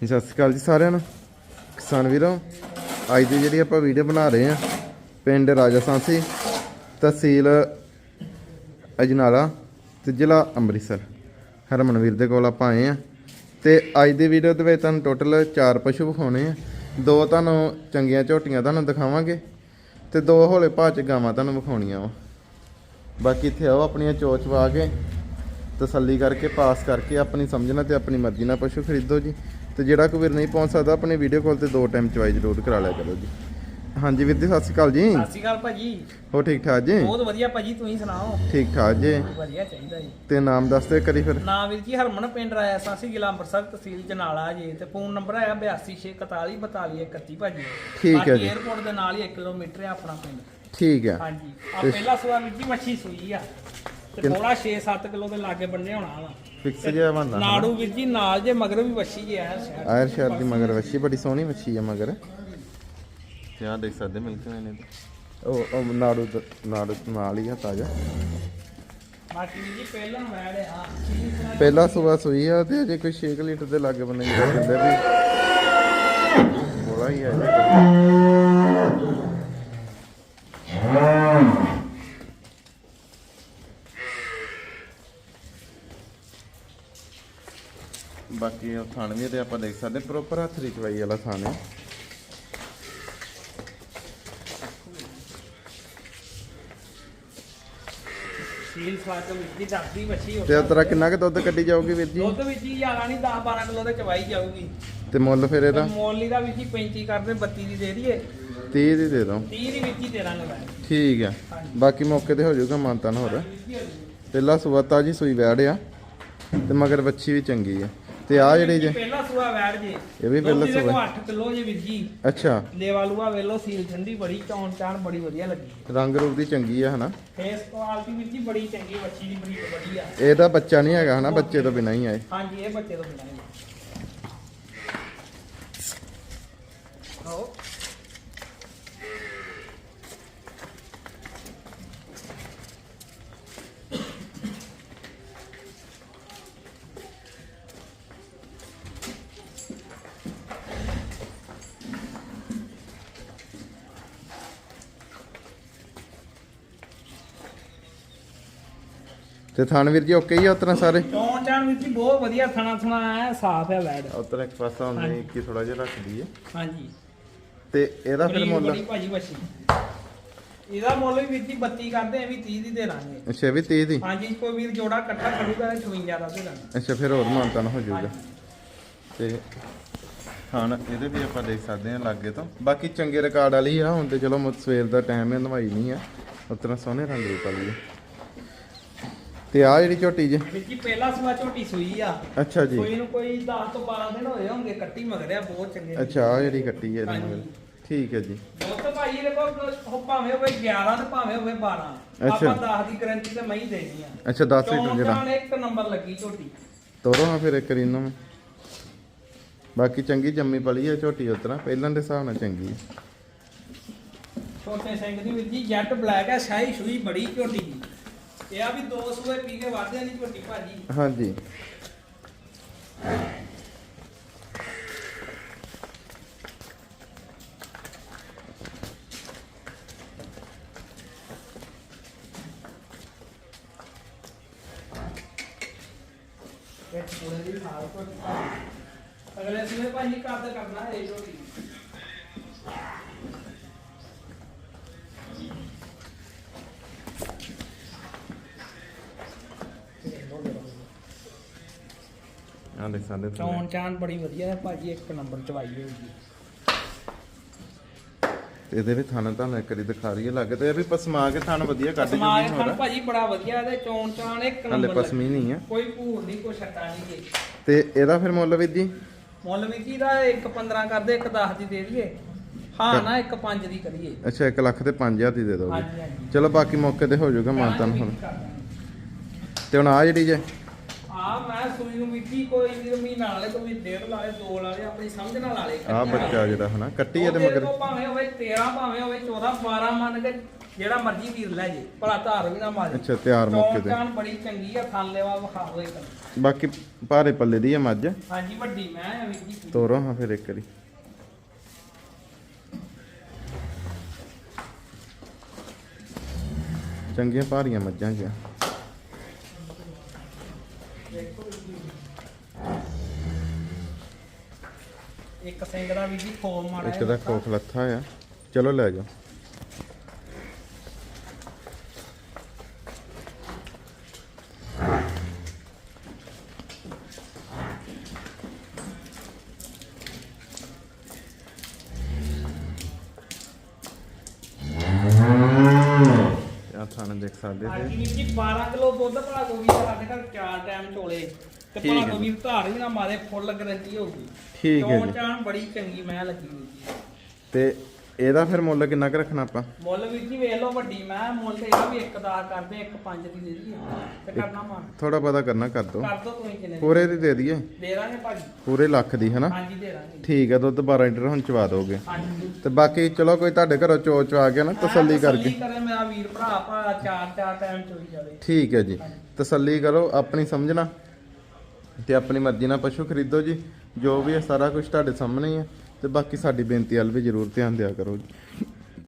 ਜੀ, ਸਤਿ ਸ਼੍ਰੀ ਅਕਾਲ ਜੀ ਸਾਰਿਆਂ ਨੂੰ। ਕਿਸਾਨ ਵੀਰੋ ਅੱਜ ਦੀ ਜਿਹੜੀ ਆਪਾਂ ਵੀਡੀਓ ਬਣਾ ਰਹੇ ਆ ਪਿੰਡ ਰਾਜਾ ਸਾਂਸੀ ਤਹਿਸੀਲ ਅਜਨਾਲਾ ਤੇ ਜ਼ਿਲ੍ਹਾ ਅੰਮ੍ਰਿਤਸਰ। ਹਰਮਨਵੀਰ ਦੇ ਕੋਲ ਆਪਾਂ ਆਏ ਆ ਤੇ ਅੱਜ ਦੀ ਵੀਡੀਓ ਦੇ ਵਿੱਚ ਤੁਹਾਨੂੰ ਟੋਟਲ 4 ਪਸ਼ੂ ਵਿਖਾਉਣੇ ਆ। ਦੋ ਤੁਹਾਨੂੰ ਚੰਗੀਆਂ ਝੋਟੀਆਂ ਤੁਹਾਨੂੰ ਦਿਖਾਵਾਂਗੇ ਤੇ ਦੋ ਹੌਲੇ ਭਾਅ ਚ ਗਾਵਾਂ ਤੁਹਾਨੂੰ ਵਿਖਾਉਣੀਆਂ ਵਾ। ਬਾਕੀ ਇੱਥੇ ਆਓ ਆਪਣੀਆਂ ਚੋਚ ਵਾ ਕੇ ਤਸੱਲੀ ਕਰਕੇ ਪਾਸ ਕਰਕੇ ਆਪਣੀ ਸਮਝਣਾ ਤੇ ਆਪਣੀ ਮਰਜ਼ੀ ਨਾਲ ਪਸ਼ੂ ਖਰੀਦੋ ਜੀ। ਤੇ ਜਿਹੜਾ ਕੋਈ ਵੀਰ ਨਹੀਂ ਪਹੁੰਚ ਸਕਦਾ ਆਪਣੇ ਵੀਡੀਓ ਕਾਲ ਤੇ ਦੋ ਟਾਈਮ ਚਵਾਈ ਜ਼ਰੂਰ ਕਰਾ ਲਿਆ ਕਰੋ ਜੀ। ਹਾਂਜੀ ਵੀਰ ਜੀ ਸਤਿ ਸ਼੍ਰੀ ਅਕਾਲ ਜੀ। ਸਤਿ ਸ਼੍ਰੀ ਅਕਾਲ ਭਾਜੀ। ਹੋ ਠੀਕ ਠਾਕ ਜੀ? ਬਹੁਤ ਵਧੀਆ ਭਾਜੀ ਤੁਸੀਂ ਸੁਣਾਓ? ਠੀਕ ਠਾਕ ਜੀ। ਵਧੀਆ ਚਾਹੀਦਾ ਜੀ। ਤੇ ਨਾਮ ਦੱਸ ਦਿਓ ਕਰੀ ਫਿਰ। ਨਾਮ ਵੀਰ ਜੀ ਹਰਮਨ ਪਿੰਡ ਰਾਇਆ ਸਾਸੀ ਜ਼ਿਲ੍ਹਾ ਅੰਮ੍ਰਿਤਸਰ ਤਹਿਸੀਲ ਜਨਾਲਾ ਜੀ। ਤੇ ਫੋਨ ਨੰਬਰ ਹੈ 8261444231 ਭਾਜੀ। ਠੀਕ ਹੈ ਜੀ। 에어ਪੋਰਟ ਦੇ ਨਾਲ ਹੀ 1 ਕਿਲੋਮੀਟਰ ਹੈ ਆਪਣਾ ਪਿੰਡ। ਠੀਕ ਹੈ। ਹਾਂਜੀ। ਆ ਪਹਿਲਾ ਸਵਾ ਵੀਰ ਜੀ ਮੱਛੀ ਸੂਈ ਆ। ਤੇ ਥੋੜਾ 6-7 ਕਿਲੋ ਦੇ ਲਾਗੇ ਬੰਨੇ ਹੋਣਾ ਵਾ। ਫਿਕਸ ਜਿਹਾ ਬੰਦਾ ਨਾੜੂ ਵੀਰ ਜੀ ਨਾਲ ਜੇ ਮਗਰ ਵੀ ਵੱਛੀ ਜੇ ਆ ਸ਼ਹਿਰ ਆਇਰ ਸ਼ਹਿਰ ਦੀ ਮਗਰ ਵੱਛੀ ਬੜੀ ਸੋਹਣੀ ਵੱਛੀ ਹੈ ਮਗਰ। ਤੇ ਆਹ ਦੇਖ ਸਕਦੇ ਮਿਲਕ ਨੇ ਉਹ ਉਹ ਨਾੜੂ ਦ- ਨਾੜੂ ਨਾਲ ਹੀ ਆ ਤਾਜ਼ਾ। ਬਾਕੀ ਵੀਰ ਜੀ ਪਹਿਲਾਂ ਮੈੜ ਆ। ਪਹਿਲਾ ਸੂਆ ਸੂਈ ਆ ਤੇ ਅਜੇ ਕੋਈ 6 ਲੀਟਰ ਦੇ ਲਾਗੇ ਬੰਨੇ ਜਿਹੜਾ ਕਹਿੰਦੇ ਵੀ। ਬੋਲਾ ਹੀ ਹੈ ਜੀ ਬਾਕੀ ਉਹ ਥਣ ਵੀ ਤੇ ਆਪਾਂ ਦੇਖ ਸਕਦੇ ਪ੍ਰੋਪਰ ਹੱਥ ਦੀ ਚਵਾਈ ਵਾਲਾ ਥਣ ਹੈ ਸੀਲ ਵੀਰ ਜੀ ਦੱਸਦੀ ਵੱਛੀ ਤੇ ਤੇਰਾ ਕਿੰਨਾ ਕੁ ਦੁੱਧ ਕੱਢੀ ਜਾਊਗੀ ਵੀਰ ਜੀ? ਦੁੱਧ ਵਿੱਚ ਹੀ ਜ਼ਿਆਦਾ ਨਹੀਂ 10 12 ਕਿਲੋ ਦੇ ਚਵਾਈ ਜਾਊਗੀ। ਤੇ ਮੁੱਲ ਫਿਰ ਇਹਦਾ? ਮੋਲੀ ਦਾ ਵਿੱਚ ਹੀ 35 ਕਰਦੇ 32 ਦੀ ਦੇ ਦਈਏ। 30 ਦੀ ਦੇ ਦੋ 30 ਦੀ ਵਿੱਚ ਹੀ ਦੇ ਦਾਂਗੇ ਮੈਂ। ਠੀਕ ਆ। ਬਾਕੀ ਮੌਕੇ ਤੇ ਹੋ ਜਾਊਗਾ ਮਾਨਤਨ ਹੋਰ। ਪਹਿਲਾ ਸੂਆ ਤਾਜੀ ਸੂਈ ਵੈੜ ਆ ਤੇ ਮਗਰ ਬੱਚੀ ਵੀ ਚੰਗੀ ਆ। ਤੇ ਆ ਜਿਹੜੀ ਜੇ ਪਹਿਲਾ ਸੂਆ ਵੈੜ ਜੇ। ਇਹ ਵੀ ਪਹਿਲਾ ਸੂਆ। 8 ਕਿਲੋ ਜੇ ਵੀਰ ਜੀ। ਅੱਛਾ। ਲੇਵਾ ਲੂਆ ਵੇਲੋ ਸੀਲ ਠੰਡੀ ਬੜੀ ਚੌਣ ਚਾਣ ਬੜੀ ਵਧੀਆ ਲੱਗੀ ਰੰਗ ਰੂਪ ਦੀ ਚੰਗੀ ਆ ਹਨਾ? ਫੇਸ ਕੁਆਲਿਟੀ ਵੀਰ ਜੀ ਬੜੀ ਚੰਗੀ ਬੱਚੀ ਦੀ ਬੜੀ ਵਧੀਆ। ਇਹਦਾ ਬੱਚਾ ਨਹੀਂ ਹੈਗਾ ਹਨਾ? ਬੱਚੇ ਤੋਂ ਬਿਨਾਂ ਹੀ ਆਏ ਹਾਂਜੀ ਇਹ ਬੱਚੇ ਤੋਂ ਬਿਨਾਂ ਹੀ ਆਓ ਤੇ ਥਣ ਵੀਰ ਜੀ ਓਕੇ ਹੀ ਆ ਉਤਨਾ ਸਾਰੇ? ਚੌਣ ਚਾਣ ਵੀਰ ਜੀ ਬਹੁਤ ਵਧੀਆ ਥਣਾ ਥਣਾ ਹੈ ਸਾਫ਼ ਹੈ ਵੈੜ ਉਤਨਾ ਇੱਕ ਪਾਸਾ ਹੁੰਦੀ ਕੀ ਥੋੜਾ ਜਿਹਾ ਰੱਖਦੀ ਹੈ ਹਾਂਜੀ। ਤੇ ਇਹਦਾ ਫਿਰ ਮੁੱਲ? ਬੜੀ ਭਾਜੀ ਬੱਚੀ ਇਹਦਾ ਮੁੱਲ ਵੀ ਵੀਰ ਜੀ 32 ਕਰਦੇ ਐ ਵੀ 30 ਦੀ ਦੇ ਦਾਂਗੇ। ਅੱਛਾ ਵੀ 30 ਦੀ? ਹਾਂਜੀ ਕੋਈ ਵੀਰ ਜੋੜਾ ਇਕੱਠਾ ਖੜੂਗਾ ਤੇ 58 ਦਾ ਦੇ ਦਾਂਗੇ। ਅੱਛਾ ਫਿਰ ਹੋਰ ਮਾਨਤਨ ਹੋ ਜਾਊਗਾ। ਤੇ ਖਾਣ ਇਹਦੇ ਵੀ ਆਪਾਂ ਦੇਖ ਸਕਦੇ ਹਾਂ ਲਾਗੇ ਤੋਂ। ਬਾਕੀ ਚੰਗੇ ਰਿਕਾਰਡ ਵਾਲੀ ਆ ਹੁਣ ਤੇ ਚਲੋ ਸਵੇਰ ਦਾ ਟਾਈਮ ਹੈ ਨਵਾਈ ਨਹੀਂ ਆ। ਉਤਨਾ ਸੋਹਣੇ ਰੰਗ ਰੂਪ ਵਾਲੀ ਆ। ਤੇ ਆ ਜਿਹੜੀ ਝੋਟੀ ਜੇ? ਵੀਰ ਜੀ ਪਹਿਲਾ ਸਵਾ ਝੋਟੀ ਸੂਈ ਆ। ਅੱਛਾ ਜੀ। ਕੋਈ ਨੂੰ ਕੋਈ 10 ਤੋਂ 12 ਦਿਨ ਹੋਏ ਹੋਣਗੇ ਕੱਟੀ ਮਗਰਿਆ ਬਹੁਤ ਚੰਗੇ ਅੱਛਾ ਆ ਜਿਹੜੀ ਕੱਟੀ ਹੈ ਇਹਦੇ ਮਗਰ। ਠੀਕ ਹੈ ਜੀ। ਬਹੁਤ ਭਾਈ ਇਹਦੇ ਕੋਲ ਭਾਵੇਂ ਹੋਵੇ 11 ਤੇ ਭਾਵੇਂ ਹੋਵੇ 12 ਅੱਛਾ। ਆਪਾਂ 10 ਦੀ ਗਾਰੰਟੀ ਤੇ ਮੈਂ ਹੀ ਦੇਣੀ ਆ। ਅੱਛਾ 10 ਲੀਟਰ ਜਿਹੜਾ ਚੌਂਕਾਂ ਇੱਕ ਨੰਬਰ ਲੱਗੀ ਝੋਟੀ। ਤੋਰੋ ਹਾਂ ਫਿਰ ਇੱਕ ਰੀਨੋ ਮੈਂ ਬਾਕੀ ਚੰਗੀ ਜੰਮੀ ਪਲੀ ਹੈ ਝੋਟੀ ਉਤਰਾ ਪਹਿਲਾਂ ਦੇ ਹਿਸਾਬ ਨਾਲ ਚੰਗੀ ਹੈ ਛੋਟੇ ਸਿੰਘ ਦੀ ਵੀਰ ਜੀ ਜੈਟ ਬਲੈਕ ਹੈ ਸ਼ਾਹੀ ਸ਼ੂਈ ਬੜੀ ਝੋਟੀ। ਇਹ ਆ ਵੀ ਦੋ ਸੂਏ ਪੀ ਕੇ ਵਾਧਿਆਂ ਦੀ ਝੋਟੀ ਭਾਜੀ। ਹਾਂਜੀ। ਅਗਲੇ ਸੂਏ ਭਾਜੀ ਕੱਦ ਕਰਨਾ ਹੈ ਇਹ ਝੋਟੀ ਆ ਦੇਖ ਸਕਦੇ ਤੁਸੀਂ। ਚੌਣ ਚਾਨ ਬੜੀ ਵਧੀਆ ਹੈ ਭਾਜੀ ਇੱਕ ਨੰਬਰ ਚਵਾਈ ਹੋਊਗੀ ਇਹਦੇ ਵੀ ਥਣ ਤੁਹਾਨੂੰ ਇੱਕ ਵਾਰੀ ਦਿਖਾ ਰਹੀ ਹੈ ਲੱਗ ਤੇ ਇਹ ਵੀ ਪਸਮਾ ਕੇ ਥਣ ਵਧੀਆ ਕੱਢ ਸਮਾਜ ਜੂਗੀ ਖਾਨ ਹੋਰ। ਭਾਜੀ ਬੜਾ ਵਧੀਆ ਇਹਦੇ ਚੌਣ ਚਾਨ ਇੱਕ ਹਲੇ ਨੰਬਰ ਪਸਮੀ ਨਹੀਂ ਆ। ਕੋਈ ਭੂਰ ਨਹੀਂ ਕੋਈ ਛੱਟਾ ਨਹੀਂ ਜੀ। ਤੇ ਇਹਦਾ ਫਿਰ ਮੁੱਲ ਵੀ ਜੀ? ਮੁੱਲ ਵੀ ਕੀ ਦਾ ਇੱਕ 15 ਕਰਦੇ ਇੱਕ 10 ਦੀ ਦੇ ਦਈਏ। ਹਾਂ ਨਾ ਇੱਕ 5 ਦੀ ਕਰੀਏ। ਅੱਛਾ 1 ਲੱਖ ਤੇ 5000 ਦੀ ਦੇ ਦੋਗੇ ਹਾਂਜੀ ਹਾਂਜੀ। ਚਲੋ ਬਾਕੀ ਮੌਕੇ ਤੇ ਹੋ ਜਾਊਗਾ ਮਾਨਤਨ ਹੁਣ। ਤੇ ਹੁਣ ਆ ਜਿਹੜੀ ਜੇ ਮੈਂ ਸੂਈ ਨੂੰ ਮਿੱਟੀ ਕੋਈ ਵੀ ਮਹੀਨਾ ਵਾਲੇ ਕੋਈ ਡੇਢ ਲਾਲੇ ਦੋ ਲਾਲੇ ਆਪਣੀ ਸਮਝ ਨਾਲ ਲਾਲੇ ਆ ਬੱਚਾ ਜਿਹੜਾ ਹਨਾ ਕੱਟੀ ਇਹਦੇ ਮਗਰ। ਭਾਵੇਂ ਹੋਵੇ 13 ਭਾਵੇਂ ਹੋਵੇ 14 12 ਮੰਨ ਕੇ ਜਿਹੜਾ ਮਰਜ਼ੀ ਵੀਰ ਲੈ ਜੇ ਭਲਾ ਧਾਰ ਵੀ ਨਾ ਮਾਰੇ ਅੱਛਾ ਤਿਆਰ ਮੌਕੇ ਤੇ। ਚੌਂਕਾਂ ਬੜੀ ਚੰਗੀ ਆ ਥਾਂ ਲੈਵਾ ਵਿਖਾ ਇੱਕ। ਬਾਕੀ ਭਾਰੇ ਪੱਲੇ ਦੀ ਆ ਮੱਝ। ਹਾਂਜੀ ਵੱਡੀ ਮੈਂ ਵੀਰ ਜੀ। ਤੋਰੋ ਹਾਂ ਫਿਰ ਇੱਕ ਵਾਰੀ। ਚੰਗੀਆਂ ਭਾਰੀਆਂ ਮੱਝਾਂ ਜੀ ਇੱਕ ਸਿੰਘ ਦਾ ਵੀਰ ਜੀ ਫੋਮ ਮਾੜਾ ਇੱਕ ਦਾ ਖੋਖ ਲੱਥਾ ਆ। ਚਲੋ ਲੈ ਜਾਓ ਆ ਥਾਣੇ ਦੇਖ ਸਕਦੇ ਹਾਂਜੀ ਤੇ ਵੀਰ ਜੀ 12 ਕਿਲੋ ਦੁੱਧ ਭਲਾ ਗੋਬੀ ਦਾ ਸਾਡੇ ਘਰ ਚਾਰ ਟਾਈਮ ਚੋਲੇ। ਤੇ ਠੀਕ ਭਲਾ ਹੈ ਗੋਬੀ ਧਾਰ ਵੀ ਨਾ ਮਾਰੇ ਫੁੱਲ ਗਰੰਟੀ ਹੋਊਗੀ ਠੀਕ ਹੈ ਜੀ। ਚਾਣ ਬੜੀ ਚੰਗੀ ਮੈਂ ਲੱਗੀ ਵੀਰ ਜੀ ਤੇ ਇਹਦਾ ਫਿਰ ਮੁੱਲ ਕਿੰਨਾ ਕੁ ਰੱਖਣਾ ਆਪਾਂ? ਮੁੱਲ ਵੀਰ ਜੀ ਵੇਖ ਲਓ ਵੱਡੀ ਮੈਂ ਮੁੱਲ ਤੇ ਇਹਦਾ ਵੀ ਇੱਕ ਦਾ ਕਰਦੇ ਇੱਕ ਪੰਜ ਦੀ ਦੇ ਦਈਏ। ਤੇ ਕਰਨਾ ਮਾਨ ਥੋੜਾ ਪਤਾ ਕਰਨਾ ਕਰ ਦੋ। ਕਰ ਦੋ ਤੁਸੀਂ ਕਿੰਨੇ ਦੀ? ਪੂਰੇ ਦੀ ਦੇ ਦਈਏ? ਦੇ ਦਾਂਗੇ ਭਾਜੀ। ਪੂਰੇ ਲੱਖ ਦੀ ਹਨਾ? ਹਾਂਜੀ ਦੇ ਦਾਂਗੇ। ਠੀਕ ਹੈ ਦੁੱਧ 12 ਲੀਟਰ ਹੁਣ ਚਵਾ ਦੋਗੇ। ਹਾਂਜੀ। ਤੇ ਬਾਕੀ ਚਲੋ ਕੋਈ ਤੁਹਾਡੇ ਘਰੋਂ ਚੋ ਚਵਾ ਗਿਆ ਨਾ ਤਸੱਲੀ ਕਰਕੇ। ਕਰੇ ਮੇਰਾ ਵੀਰ ਭਰਾ ਭਾ ਚਾਰ ਚਾਰ ਟਾਈਮ ਚੋਈ ਜਾਵੇ। ਠੀਕ ਹੈ ਜੀ। ਤਸੱਲੀ ਕਰੋ ਆਪਣੀ ਸਮਝਣਾ ਤੇ ਆਪਣੀ ਮਰਜ਼ੀ ਨਾਲ ਪਸ਼ੂ ਖਰੀਦੋ ਜੀ। ਜੋ ਵੀ ਹੈ ਸਾਰਾ ਕੁਝ ਤੁਹਾਡੇ ਸਾਹਮਣੇ ਹੀ ਹੈ ਤੇ ਬਾਕੀ ਸਾਡੀ ਬੇਨਤੀ ਵੱਲ ਵੀ ਜ਼ਰੂਰ ਧਿਆਨ ਦਿਆ ਕਰੋ ਜੀ।